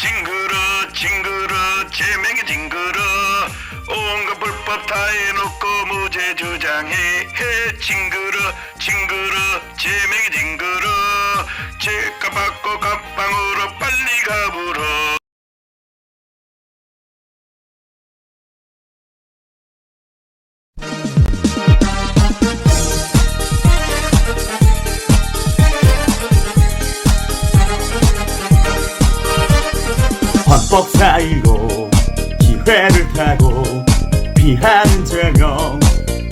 징그러 징그러 제명이 징그러. 온갖 불법 다 해놓고 무죄 주장해. 해 징그러 징그러 제명이 징그러 헌법 사이로 기회를 타고 피하는 제명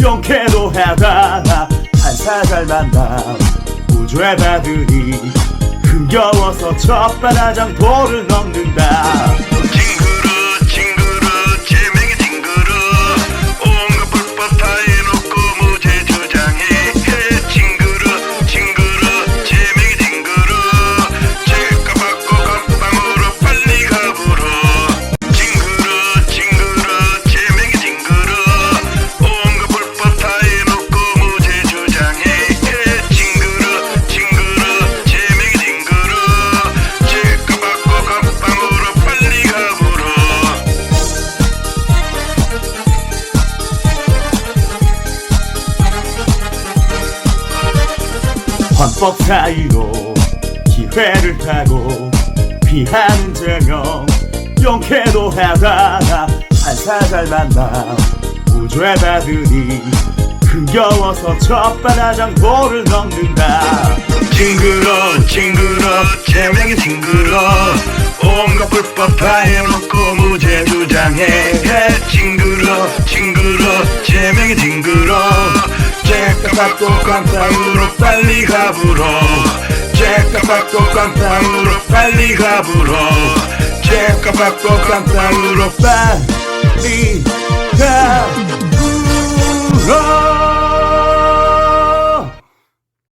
용케도 하다 한사잘 만나 받으니 흥겨워서 첫바다장 돌을 넘는다 헌법 사이로 기회를 타고 피하는 제명 용케도 하다 한사잘 만나 무죄 받으니 흥겨워서 첫바다장 돌을 넘는다. 징그러 징그러 제명이 징그러. 온갖 불법 다 해놓고 무죄 주장해. 해 징그러 징그러 제명이 징그러 죄값 받고 깜빵으로 빨리 가불어 죄